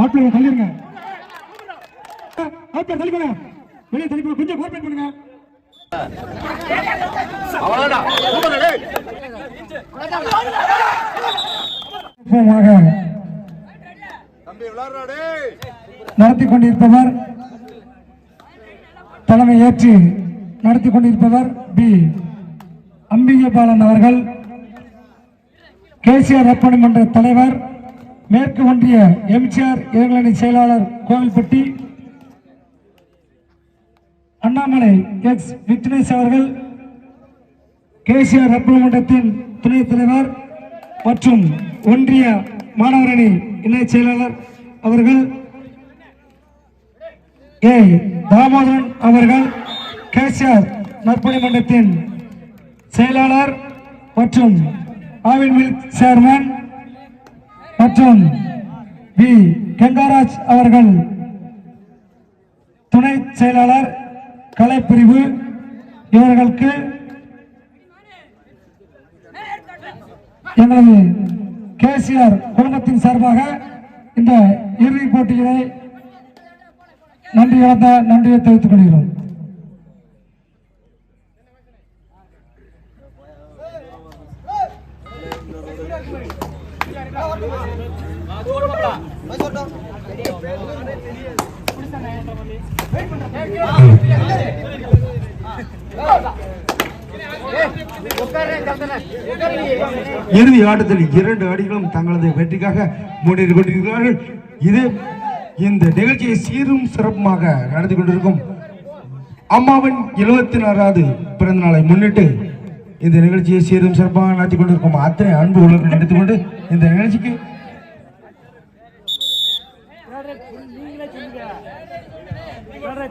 ஆட்களை தள்ளிருங்க ஆட்களை தள்ளிக்கோங்க. வெளியே தள்ளி கொஞ்சம் கோஆபரேட் பண்ணுங்க. நடத்தி கொண்டிருப்பவர் தலைமை ஏற்று நடத்தி கொண்டிருப்பவர் பி. அம்பிகபாலன் அவர்கள். கேசிஆர் ரப்பணி மன்ற தலைவர். மேற்கு ஒன்றிய எம்ஜிஆர் இளைஞரணி செயலாளர் கோவில்பட்டி அண்ணாமலை எக்ஸ் விக்னேஷ் அவர்கள் கேசிஆர் ரப்பணி மன்றத்தின் துணைத் தலைவர் மற்றும் ஒன்றிய மாணவரணி இணை செயலாளர் அவர்கள் ஏ. தாமோதரன் அவர்கள் கேசிஆர் நற்பணி மன்றத்தின் செயலாளர் மற்றும் ஆவின் மில் சேர்மன் மற்றும் பி கங்காராஜ் அவர்கள் துணை செயலாளர் கலைப்பிரிவு இவர்களுக்கு எங்களது கேசிஆர் குடும்பத்தின் சார்பாக இந்த இறுதிப் போட்டிகளை நன்றி கலந்த நன்றியை தெரிவித்துக் கொள்கிறோம் இறுதி ஆட்டத்தில் இரண்டு அடிகளும் தங்களது வெற்றிக்காக முன்னேறி கொண்டிருக்கிறார்கள். இது இந்த நிகழ்ச்சியை சீரும் சிறப்புமாக நடத்தி கொண்டிருக்கும் அம்மாவின் எழுபத்தி நாலாவது பிறந்த நாளை முன்னிட்டு இந்த நிகழ்ச்சியை சீரும் சிறப்பாக நடத்தி கொண்டிருக்கும் அத்தனை அன்பு உலகம் நடத்தி கொண்டு இந்த நிகழ்ச்சிக்கு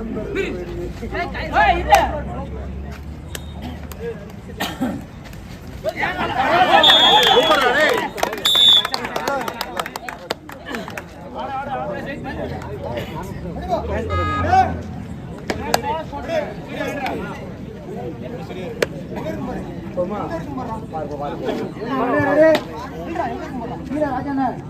தேர்ற கல்லூர்னு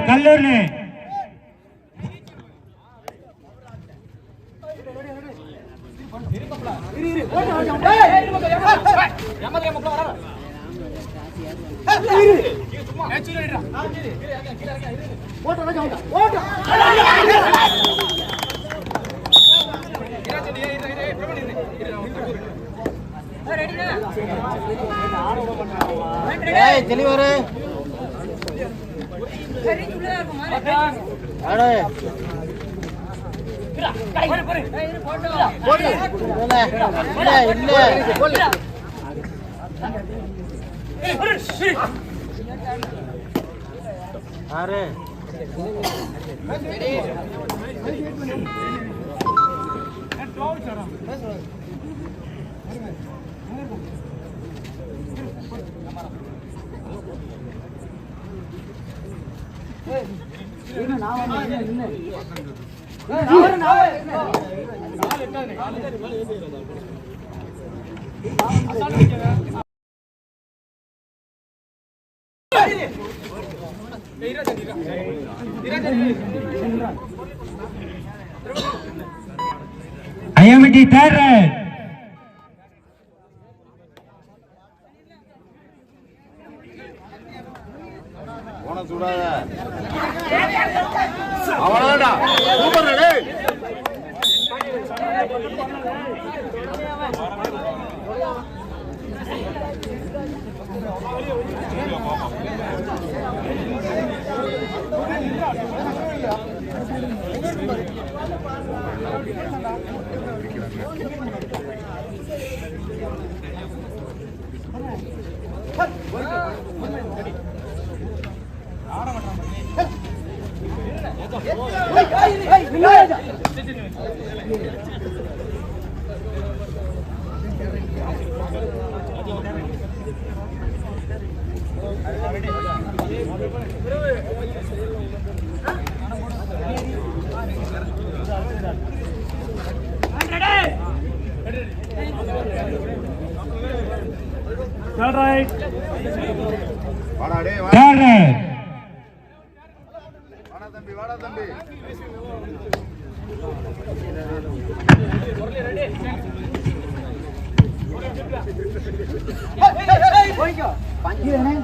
கல்லூர்னு தெளிவாரு இல்ல. இல்ல ஆறு ஐயமிட்டி தேர்ற ఉంటాడు வாடா தம்பி வாடா தம்பி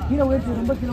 கீழே உயர்த்தி ரொம்ப கீழே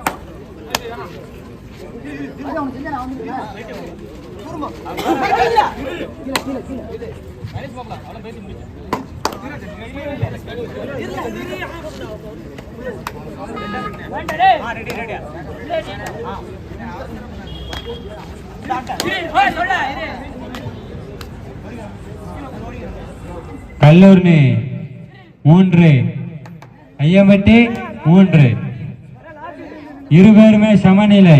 கல்லூர்னி மூன்று ஐயம்பட்டி மூன்று. இருபேருமே சமநிலை.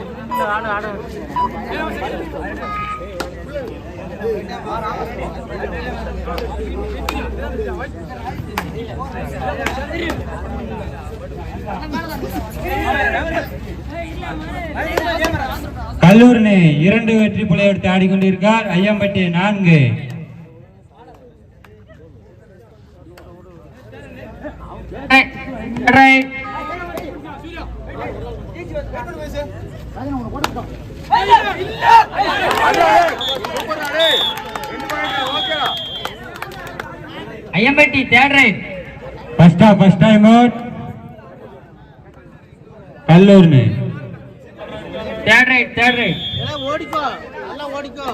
ஆடு ஆடு கல்லூர்னி இரண்டு வெற்றி புள்ளி எடுத்து ஆடிக்கொண்டிருக்கார் ஐயம்பட்டி நான்கு. Ayyampatti third right first off first time out Kallurani third right third right எல்லாம் ஓடிக்கோ நல்லா ஓடிக்கோ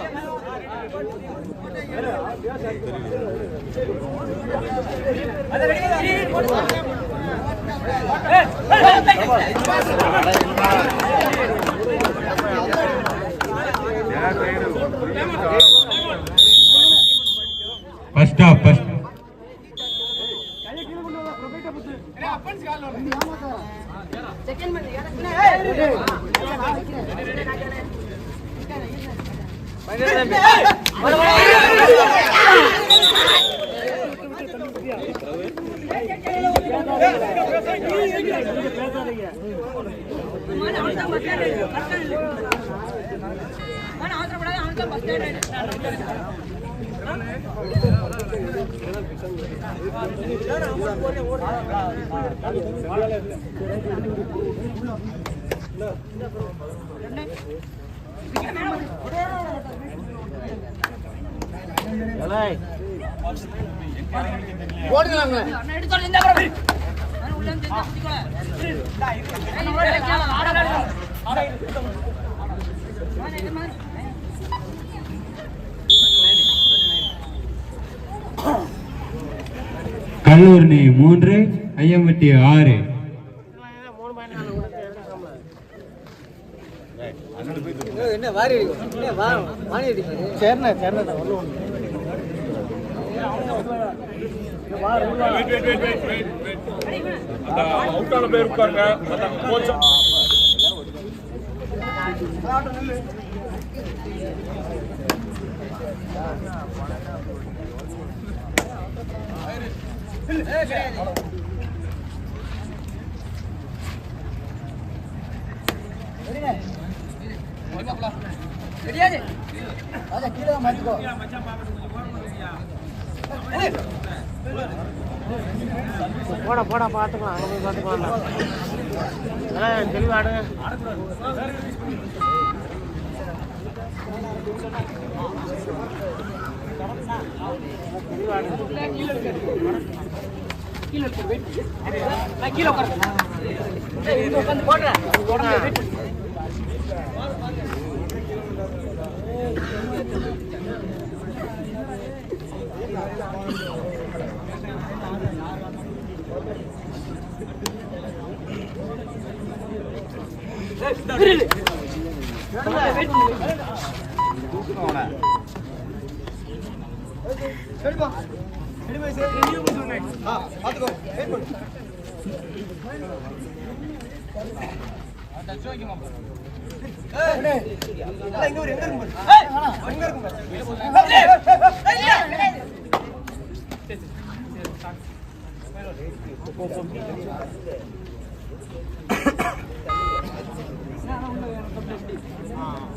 ஃபர்ஸ்ட் ஆஃப் ஃபர்ஸ்ட் ஓடுங்களாங்க கல்லூரணி மூன்று ஐயம்பட்டி ஆறு. என்ன வாரி என்ன வா வாணி அடிப்பாரு சேர்ண்ணா ஒன்று wait wait wait wait wait அந்த அவுட்டான பேர் உட்காருங்க மத்த கோச்சம் ராஜா கீழே தான் மாட்டிக்கோ போடா போடா பார்த்துக்கலாம் அங்கே போய் பார்த்துக்கலாம் தெளிவாடுங்க தேர்ட்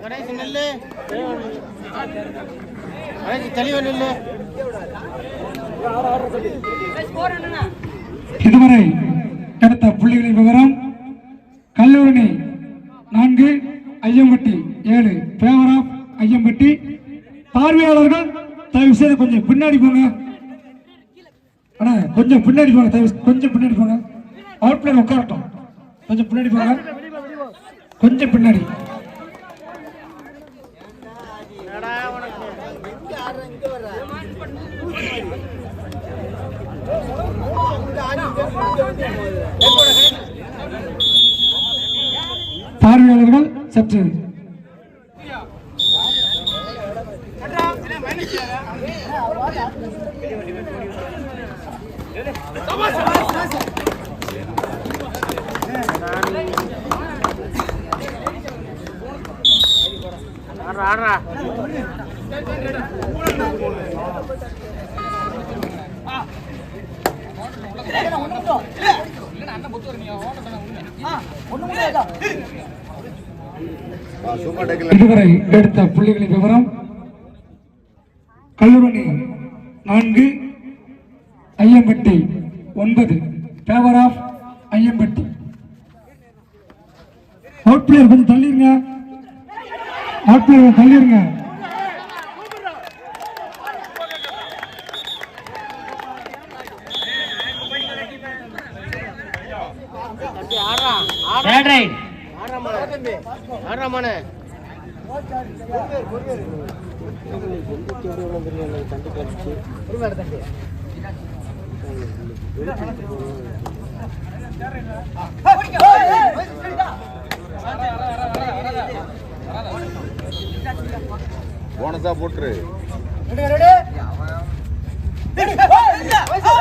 கணேஷ் நெல்லு கணேஷ் நெல்லு இதுவரை கிடைத்த புள்ளிகளின் விவரம் கல்லூரணி நான்கு ஐயம்பட்டி ஏழு பேவர் ஆஃப் ஐயம்பட்டி. பார்வையாளர்கள் தயவு செய்து கொஞ்சம் பின்னாடி போங்க. அண்ணா கொஞ்சம் பின்னாடி போங்க தயவு கொஞ்சம் பின்னாடி போங்க. அவுட் பிளேயர் உட்காரட்டும். கொஞ்சம் பின்னாடி போங்க. கொஞ்சம் பின்னாடி. பார்வையாளர்கள் சற்று ஆடுறா ஆடுறா இதுவரை எடுத்த புள்ளிகளின் விவரம் கல்லூரணி நான்கு ஐயம்பட்டி ஒன்பது. Favour of Ayyampatti. Out player கொஞ்சம் தள்ளிருங்க. Out player தள்ளிருங்க. ஆடுறா மனு ஆடுறா மனு போனஸா போட்டுரு.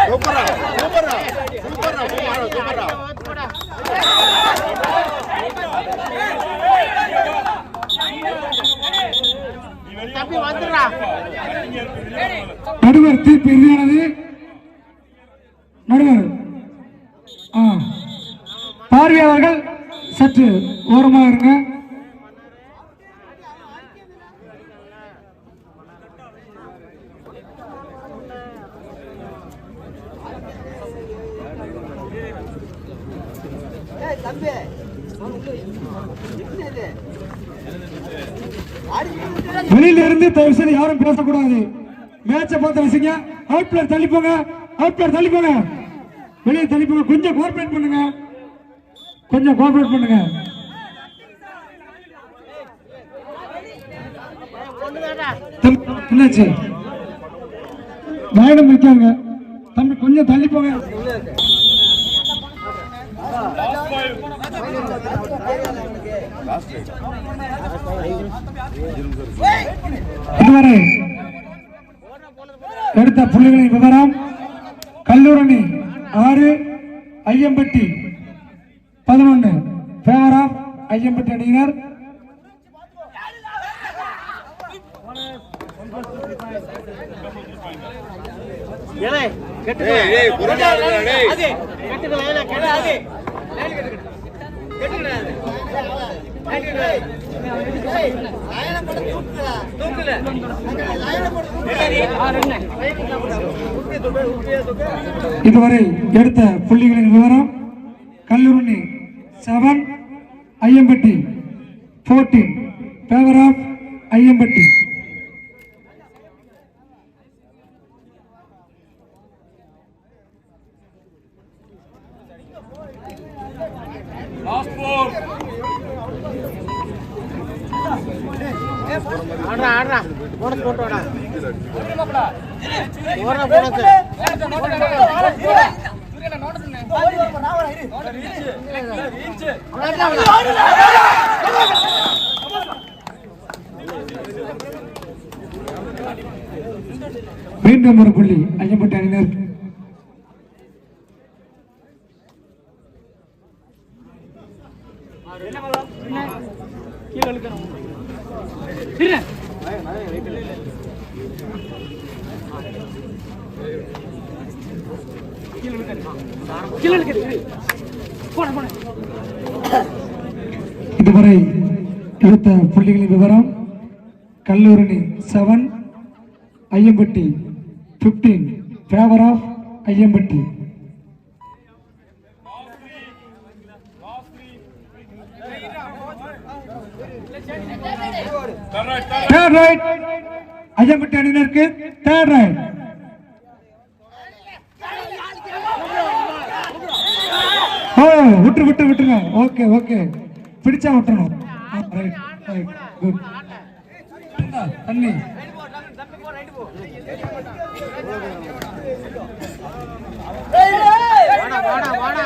சூப்பரா சூப்பரா சூப்பரா சூப்பரா தம்பி வந்துடுறா நடுவர் தீர்ப்பு இறுதியானது நடுவர். பார்வையாளர்கள் சற்று ஓரமாக இருங்க ஏய் தம்பி வெளியில இருந்து தயவு செய்து யாரும் பேசக்கூடாது மேட்சை பார்த்து ரசிங்க அவுட் பிளேயர் தள்ளி போங்க அவுட் பிளேயர் தள்ளி போங்க வெளியே தள்ளி போங்க கொஞ்சம் கோஆபரேட் பண்ணுங்க. கொஞ்சம் கோஆபரேட் பண்ணுங்க. தம்பி, என்னாச்சு பயணம் இருக்காங்க தம்பி கொஞ்சம் தள்ளி போங்க இதுவரை எடுத்த புள்ளிகளின் விவரம் கல்லூரணி ஆறு ஐயம்பட்டி பதினொன்னு. ஃபேவர் ஆஃப் ஐயம்பட்டி அணியினர். கெட்டுக்கலாம் இதுவரை எடுத்த புள்ளிகளின் விவரம் Kallurani seven Ayyampatti fourteen favour of Ayyampatti. ஆடுறா ஆடுறா. போனஸ் போட்டு வாடா. ஓடுறா போனஸ். மீண்டும் ஒரு புள்ளி. ஐயப்பட்ட அணியினர் இதுவரை எடுத்த புள்ளிகளின் விவரம் Kallurani seven Ayyampatti fifteen favour of Ayyampatti. Third right Ayyampatti அணியினருக்கு தேர்ட் ரைட் ஓ விட்டு விட்டு விட்டுங்க ஓகே ஓகே பிடிச்சா விட்டுறணும். ரைட் ரைட் குட் தண்ணி. வாடா வாடா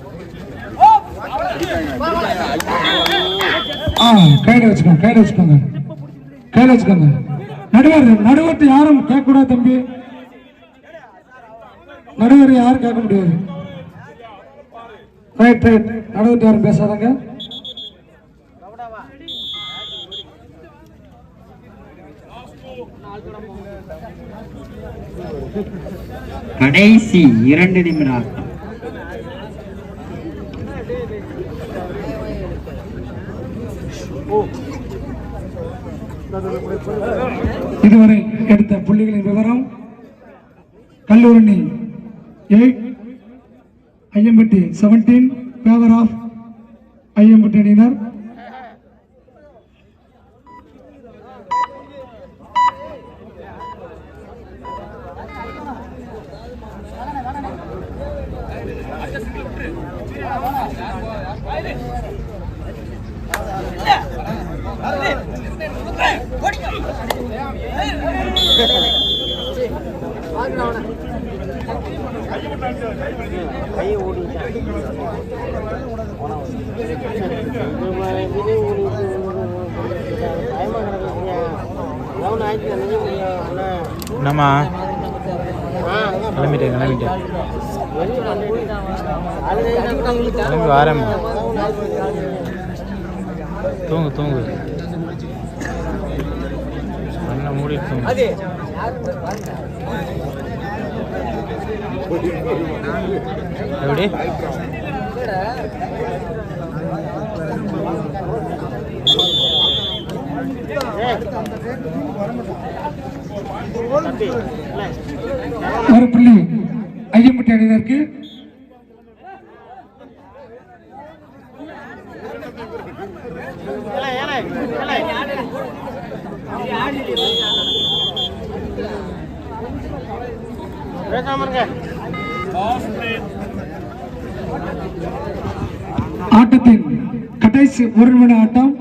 ஆ கையில வச்சுக்கோங்க கையில வச்சுக்கோங்க. கையில வச்சுக்கோங்க. நடுவர் நடுவர்கிட்ட யாரும் கேட்கக்கூடாது தம்பி. நடுவர் யாரும் கேட்க முடியாது. ரைட் ரைட் நடுவர்கிட்ட யாரும் பேசாதாங்க. கடைசி இரண்டு நிமிட இதுவரை எடுத்த புள்ளிகளின் விவரம் Kallurani eight Ayyampatti seventeen favour of Ayyampatti அணியினர். கை ஓடிட்டான் என்னம்மா? கிளம்பிட்டேன் கிளம்பிட்டேன். கிளம்பி தூங்கு தூங்கு. மூடிட்டு எப்படி? ஒரு புள்ளி ஐயம்பட்டி அணியினருக்கு பேசாம இருங்க ஆட்டத்தின் கடைசி ஒரு மணி ஆட்டம்.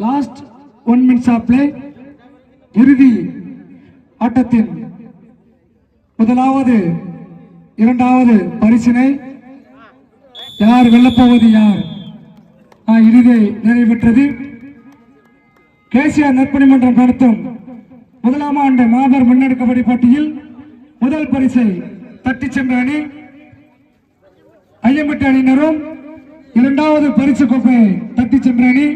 Last one minutes of play இறுதி ஆட்டத்தின் முதலாவது இரண்டாவது பரிசினை யார் வெல்லப்போவது யார்? இறுதியை நிறைவேற்றது கேசிஆர் நற்பணி மன்றம் நடத்தும் முதலாம் ஆண்டு மாபெரும் முன்னெடுக்கப்படி போட்டியில் முதல் பரிசை தட்டி சென்ற அணி ஐயம்பட்டி அணியினரும் இரண்டாவது பரிசு கோப்பை தட்டி சென்ற அணி